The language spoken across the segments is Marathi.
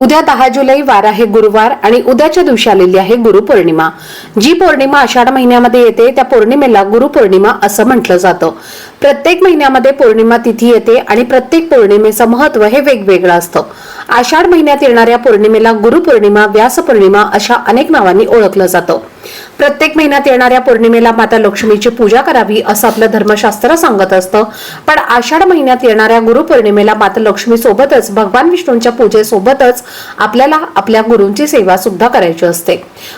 उद्या दहा जुलै वार आहे गुरुवार आणि उद्याच्या दिवशी आलेली आहे गुरुपौर्णिमा. जी पौर्णिमा आषाढ महिन्यामध्ये येते त्या पौर्णिमेला गुरुपौर्णिमा असं म्हटलं जातं. प्रत्येक महिन्यामध्ये पौर्णिमा तिथी येते आणि प्रत्येक पौर्णिमेचं महत्त्व हे वेगवेगळं असतं. आषाढ महिन्यात येणाऱ्या पौर्णिमेला गुरुपौर्णिमा व्यासपौर्णिमा अशा अनेक नावांनी ओळखलं जातं. प्रत्येक महिन्यात येणाऱ्या पौर्णिमेला माता लक्ष्मीची पूजा करावी असं आपलं धर्मशास्त्र सांगत असतं. पण आषाढ महिन्यात येणाऱ्या गुरुपौर्णिमेला माता लक्ष्मी सोबतच भगवान विष्णूंच्या पूजेसोबतच आपल्याला आपल्या गुरूंची सेवा सुद्धा करायची असते.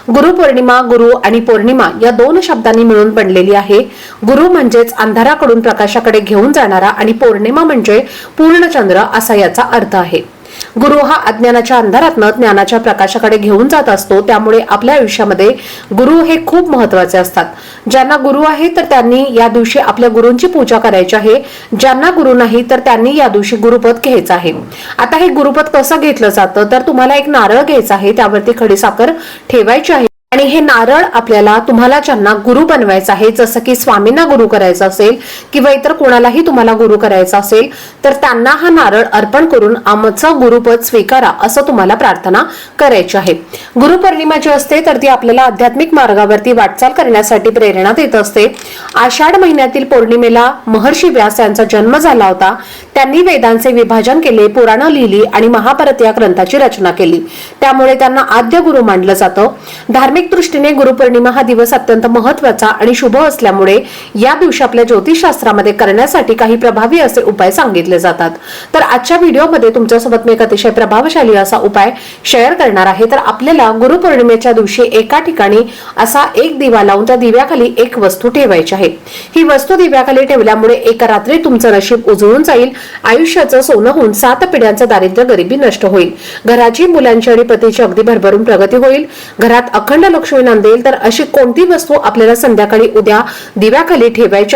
गुरुपौर्णिमा गुरु आणि पौर्णिमा या दोन शब्दांनी मिळून बनलेली आहे. गुरु म्हणजेच अंधाराकडून प्रकाशाकडे घेऊन जाणारा आणि पौर्णिमा म्हणजे पूर्णचंद्र असा याचा अर्थ आहे. गुरु हा अज्ञानाच्या अंधारातनं ज्ञानाच्या प्रकाशाकडे घेऊन जात असतो. त्यामुळे आपल्या आयुष्यामध्ये गुरु हे खूप महत्त्वाचे असतात. ज्यांना गुरु आहे तर त्यांनी या दिवशी आपल्या गुरूंची पूजा करायची आहे. ज्यांना गुरु नाही तर त्यांनी या दिवशी गुरुपद घ्यायचं आहे. आता हे गुरुपद कसं घेतलं जातं? तर तुम्हाला एक नारळ घ्यायचा आहे. त्यावरती खडीसाखर ठेवायची आहे. आणि हे नारळ आपल्याला तुम्हाला ज्यांना गुरु बनवायचं आहे जसं की स्वामींना गुरु करायचं असेल किंवा इतर कोणालाही तुम्हाला गुरु करायचा असेल तर त्यांना हा नारळ अर्पण करून आमचं गुरुपद स्वीकारा असं तुम्हाला प्रार्थना करायची आहे. गुरुपौर्णिमा जी असते तर ती आपल्याला आध्यात्मिक मार्गावरती वाटचाल करण्यासाठी प्रेरणा देत असते. आषाढ महिन्यातील पौर्णिमेला महर्षी व्यास यांचा जन्म झाला होता. त्यांनी वेदांचे विभाजन केले पुराणं लिहिली आणि महाभारत या ग्रंथाची रचना केली. त्यामुळे त्यांना आद्य गुरु मानलं जातं. धार्मिक दृष्टीने गुरुपौर्णिमा हा दिवस अत्यंत महत्त्वाचा आणि शुभ असल्यामुळे या दिवशी आपल्या ज्योतिषशास्त्रामध्ये करण्यासाठी काही प्रभावी असे उपाय सांगितले जातात. तर आजच्या व्हिडिओमध्ये तुमच्यासोबत मी एक अतिशय प्रभावशाली असा उपाय शेअर करणार आहे. तर आपल्याला गुरुपौर्णिमेच्या दिवशी एका ठिकाणी असा एक दिवा लावून त्या दिव्याखाली एक वस्तू ठेवायची आहे. ही वस्तू दिव्याखाली ठेवल्यामुळे एका रात्री तुमचं नशीब उजळून जाईल आयुष्याचं सोनं होऊन सात पिढ्यांचं दारिद्र्य गरिबी नष्ट होईल. घराची मुलांची आणि पतीची अगदी भरभरून प्रगती होईल. घरात अखंड लक्ष्मी नांदेल तर अशी कोणती वस्तू आपल्याला संध्याकाळी उद्या दिव्याखाली ठेवायची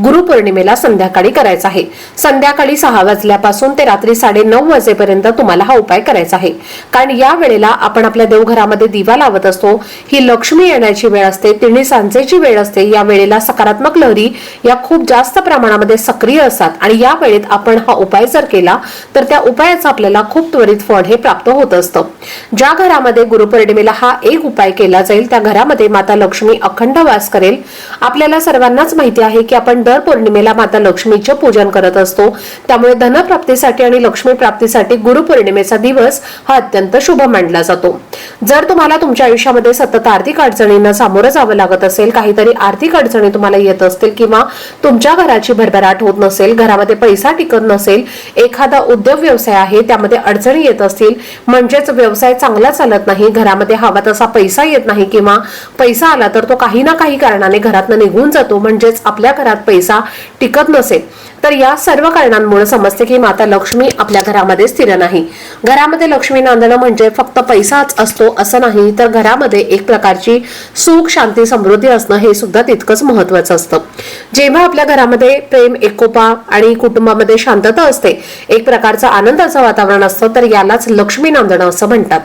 गुरुपौर्णिमेला संध्याकाळी करायचा आहे. संध्याकाळी सहा वाजल्यापासून ते रात्री साडे नऊ वाजेपर्यंत तुम्हाला हा उपाय करायचा आहे. कारण या वेळेला आपण आपल्या देवघरामध्ये दिवा लावत असतो. ही लक्ष्मी येण्याची वेळ असते तिन्ही सांजेची वेळ असते. या वेळेला सकारात्मक लहरी या खूप जास्त प्रमाणामध्ये सक्रिय असतात. आणि या वेळेत आपण हा उपाय जर केला तर त्या उपायाचा आपल्याला खूप त्वरित फळ हे प्राप्त होत असतं. ज्या घरामध्ये गुरुपौर्णिमेला हा एक उपाय केला जाईल त्या घरामध्ये माता लक्ष्मी अखंड वास करेल. आपल्याला सर्वांनाच माहिती आहे की आपण दर पौर्णिमेला माता लक्ष्मीचे पूजन करत असतो. त्यामुळे धनप्राप्तीसाठी आणि लक्ष्मी प्राप्तीसाठी गुरुपौर्णिमेचा दिवस हा अत्यंत शुभ मानला जातो. जर तुम्हाला तुमच्या आयुष्यामध्ये सतत आर्थिक अडचणींना सामोरं जावं लागत असेल काहीतरी आर्थिक अडचणी तुम्हाला येत असतील किंवा तुमच्या घराची भरभराट होत नसेल घरामध्ये पैसा टिकत नसेल एखादा उद्योग व्यवसाय आहे त्यामध्ये अडचणी येत असतील म्हणजेच व्यवसाय चांगला चालत नाही घरामध्ये हवा तसा पैसा येत नाही किंवा पैसा आला तर तो काही ना काही कारणाने घरातनं निघून जातो म्हणजेच आपल्या घरात पैसा टिकत नसेल तर या सर्व कारणांमुळे समजते की माता लक्ष्मी आपल्या घरामध्ये स्थिर नाही. घरामध्ये लक्ष्मी नांदणं म्हणजे फक्त पैसाच असतो असं नाही तर घरामध्ये एक प्रकारची सुख शांती समृद्धी असणं हे सुद्धा तितकंच महत्वाचं असतं. जेव्हा आपल्या घरामध्ये प्रेम एकोपा आणि कुटुंबामध्ये शांतता असते एक प्रकारचं आनंदाचं वातावरण असतं तर यालाच लक्ष्मी नांदणं असं म्हणतात.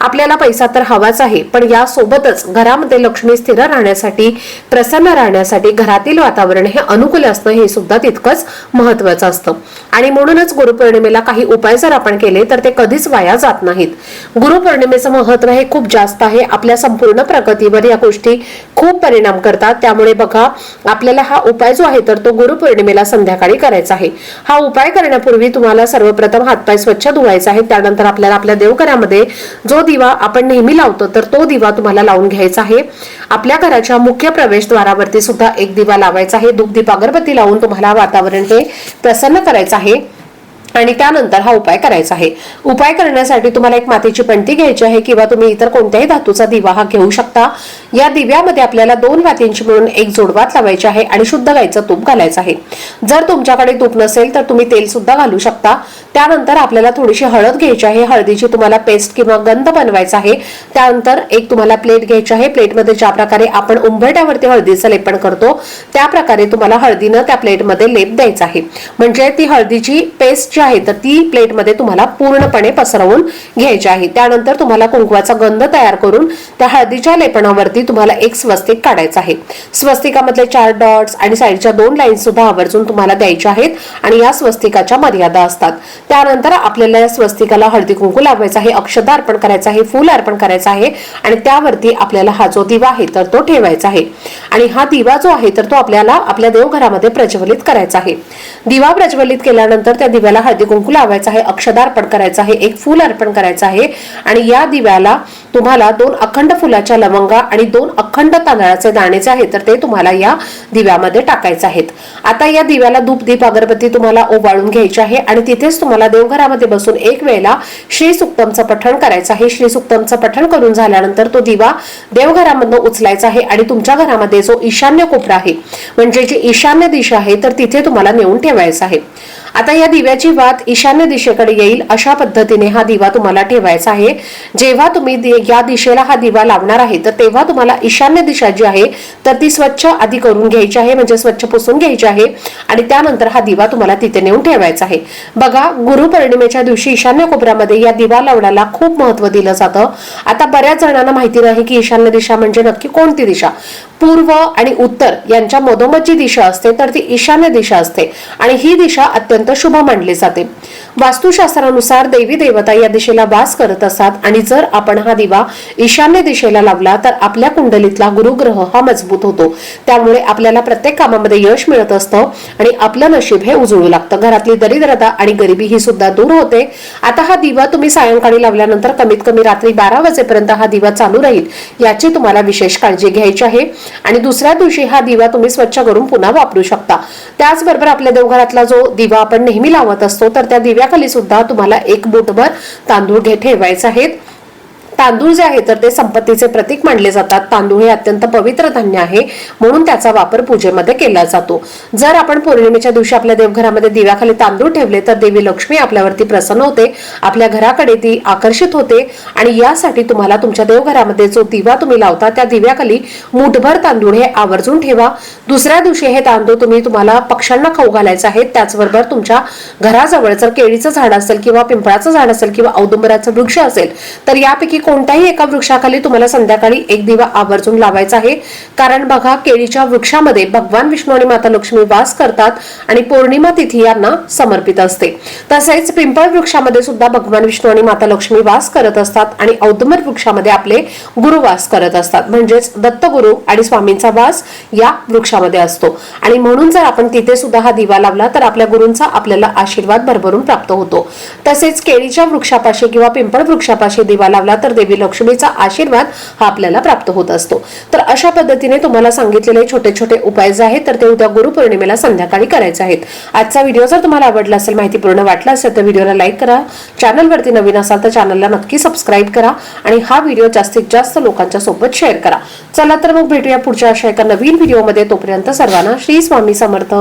आपल्याला पैसा तर हवाच आहे पण यासोबतच घरामध्ये लक्ष्मी स्थिर राहण्यासाठी प्रसन्न राहण्यासाठी घरातील वातावरण हे अनुकूल असणं हे सुद्धा तितकंच महत्वाचं असतं. आणि म्हणूनच गुरुपौर्णिमेला काही उपाय जर आपण केले तर ते कधीच वाया जात नाहीत. गुरुपौर्णिमेचं महत्त्व हे खूप जास्त आहे. आपल्या संपूर्ण प्रगतीवर या गोष्टी खूप परिणाम करतात. त्यामुळे बघा आपल्याला हा उपाय जो आहे तर तो गुरुपौर्णिमेला संध्याकाळी करायचा आहे. हा उपाय करण्यापूर्वी तुम्हाला सर्वप्रथम हातपाय स्वच्छ धुवायचा आहे त्यानंतर आपल्याला आपल्या देवघरामध्ये जो दिवा आपण नेहमी लावतो तर तो दिवा तुम्हाला लावून घ्यायचा आहे. आपल्या घराच्या मुख्य प्रवेशद्वारावरती सुद्धा एक दिवा लावायचा आहे. धूप अगरबत्ती लावून तुम्हाला वातावरण ते प्रसन्न करायचं आहे. आणि त्यानंतर हा उपाय करायचा आहे. उपाय करण्यासाठी तुम्हाला एक मातीची पणती घ्यायची आहे किंवा तुम्ही इतर कोणत्याही धातूचा दिवा हा घेऊ शकता. या दिव्यामध्ये आपल्याला दोन वातींची मिळून एक जोडवात लावायची आहे आणि शुद्ध गाईचं तूप घालायचं आहे. जर तुमच्याकडे तूप नसेल तर तुम्ही तेल सुद्धा घालू शकता. त्यानंतर आपल्याला थोडीशी हळद घ्यायची आहे. हळदीची तुम्हाला पेस्ट किंवा गंध बनवायचा आहे. त्यानंतर एक तुम्हाला प्लेट घ्यायची आहे. प्लेटमध्ये ज्या प्रकारे आपण उंबरट्यावरती हळदीचं लेपण करतो त्या प्रकारे तुम्हाला हळदीनं त्या प्लेटमध्ये लेप द्यायचा आहे. म्हणजे ती हळदीची पेस्ट जी आहे तर ती प्लेटमध्ये तुम्हाला पूर्णपणे पसरवून घ्यायची आहे. त्यानंतर तुम्हाला कुंकवाचा गंध तयार करून त्या हळदीच्या लेपणावरती तुम्हाला एक स्वस्तिक काढायचं आहे. स्वस्तिकामधले चार डॉट्स आणि साईडच्या दोन लाईन सुद्धा आवर्जून तुम्हाला द्यायच्या आहेत आणि या स्वस्तिकाच्या मर्यादा असतात. त्यानंतर आपल्याला या स्वस्तिकाला हळदी कुंकू लावायचा आहे अक्षदा अर्पण करायचं आहे फूल अर्पण करायचं आहे आणि त्यावरती आपल्याला हा जो दिवा आहे तर तो ठेवायचा आहे. आणि हा दिवा जो आहे तर तो आपल्याला आपल्या देवघरामध्ये प्रज्वलित करायचा आहे. दिवा प्रज्वलित केल्यानंतर त्या दिव्याला हळदी कुंकू लावायचा आहे अक्षदा अर्पण करायचं आहे एक फूल अर्पण करायचं आहे आणि या दिव्याला तुम्हाला दोन अखंड फुलाच्या लवंगा आणि दोन अखंड तांदळाचे दाणे जे आहेत तर ते तुम्हाला या दिव्यामध्ये टाकायचे आहेत. आता या दिव्याला धूप दीप अगरबत्ती तुम्हाला ओवाळून घ्यायची आहे आणि तिथेच तुम्हाला देवघरामध्ये बसून एक वेळेला श्री सुक्तमचं पठण करायचं आहे. श्री सुक्तमचं पठण करून झाल्यानंतर तो दिवा देवघरामधनं उचलायचा आहे आणि तुमच्या घरामध्ये जो ईशान्य कोपरा आहे म्हणजे जी ईशान्य दिशा आहे तर तिथे तुम्हाला नेऊन ठेवायचं आहे. आता या दिव्याची वात ईशान्य दिशेकडे येईल अशा पद्धतीने हा दिवा तुम्हाला ठेवायचा आहे. जेव्हा तुम्ही या दिशेला हा दिवा लावणार आहे तर तेव्हा तुम्हाला ईशान्य दिशा जी आहे तर ती स्वच्छ आधी करून घ्यायची आहे म्हणजे स्वच्छ पुसून घ्यायची आहे आणि त्यानंतर हा दिवा तुम्हाला तिथे नेऊन ठेवायचा आहे. बघा गुरुपौर्णिमेच्या दिवशी ईशान्य कोपऱ्यामध्ये या दिवा लावण्याला खूप महत्त्व दिलं जातं. आता बऱ्याच जणांना माहिती नाही की ईशान्य दिशा म्हणजे नक्की कोणती दिशा? पूर्व आणि उत्तर यांच्या मधोमध जी दिशा असते तर ती ईशान्य दिशा असते. आणि ही दिशा अत्यंत शुभ मानले जाते. वास्तुशास्त्रानुसार देवी देवता या दिशेला वास करत असतात आणि जर आपण हा दिवा ईशान्य दिशेला लावला तर आपल्या कुंडलीतला गुरुग्रह हा मजबूत होतो. त्यामुळे आपल्याला प्रत्येक कामामध्ये यश मिळत असतं आणि आपलं नशीब हे उजळू लागतं. घरातली दरिद्रता आणि गरिबी ही सुद्धा दूर होते. आता हा दिवा तुम्ही सायंकाळी लावल्यानंतर कमीत कमी रात्री बारा वाजेपर्यंत हा दिवा चालू राहील याची तुम्हाला विशेष काळजी घ्यायची आहे. आणि दुसऱ्या दिवशी हा दिवा तुम्ही स्वच्छ करून पुन्हा वापरू शकता. त्याचबरोबर आपल्या देवघरातला जो दिवा आपण नेहमी लावत असतो तर त्या दिव्याखाली सुद्धा तुम्हाला एक बोटभर तांदूळ घे ठेवायचे आहेत. तांदूळ जे आहे तर ते संपत्तीचे प्रतीक मानले जातात. तांदूळ हे अत्यंत पवित्र धान्य आहे म्हणून त्याचा वापर पूजेमध्ये केला जातो. जर आपण पौर्णिमेच्या दिवशी आपल्या देवघरामध्ये दिव्याखाली तांदूळ ठेवले तर देवी लक्ष्मी आपल्यावरती प्रसन्न होते आपल्या घराकडे ती आकर्षित होते आणि यासाठी तुम्हाला तुमच्या देवघरामध्ये जो दिवा तुम्ही लावता त्या दिव्याखाली मुठभर तांदूळ हे आवर्जून ठेवा. दुसऱ्या दिवशी हे तांदूळ तुम्ही तुम्हाला पक्ष्यांना खाऊ घालायचे आहेत त्याचबरोबर तुमच्या घराजवळ जर केळीचं झाड असेल किंवा पिंपळाचं झाड असेल किंवा औदुंबराचं वृक्ष असेल तर यापैकी कोणत्याही एका वृक्षाखाली तुम्हाला संध्याकाळी एक दिवा आवर्जून लावायचा आहे. कारण बघा केळीच्या वृक्षामध्ये भगवान विष्णू आणि माता लक्ष्मी वास करतात आणि पौर्णिमा तिथी यांना समर्पित असते. तसेच पिंपळ वृक्षामध्ये सुद्धा भगवान विष्णू आणि माता लक्ष्मी वास करत असतात आणि औदमर वृक्षामध्ये आपले गुरु वास करत असतात. म्हणजेच दत्तगुरु आणि स्वामींचा वास या वृक्षामध्ये असतो. आणि म्हणून जर आपण तिथे सुद्धा हा दिवा लावला तर आपल्या गुरूंचा आपल्याला आशीर्वाद भरभरून प्राप्त होतो. तसेच केळीच्या वृक्षापाशी किंवा पिंपळ वृक्षापाशी दिवा लावला तर देवी लक्ष्मीचा आशीर्वाद हा आपल्याला प्राप्त होत असतो. तर अशा पद्धतीने तुम्हाला सांगितलेले छोटे छोटे उपाय जे आहेत तर ते उद्या गुरुपौर्णिमेला संध्याकाळी करायचे आहेत. आजचा व्हिडिओ जर तुम्हाला आवडला असेल माहिती पूर्ण वाटला असेल तर व्हिडिओला लाईक करा. चॅनलवरती नवीन असाल तर चॅनलला नक्की सबस्क्राईब करा आणि हा व्हिडिओ जास्तीत जास्त लोकांच्या सोबत शेअर करा. चला तर मग भेटूया पुढच्या अशा एका नवीन व्हिडिओमध्ये. तोपर्यंत सर्वांना श्री स्वामी समर्थ.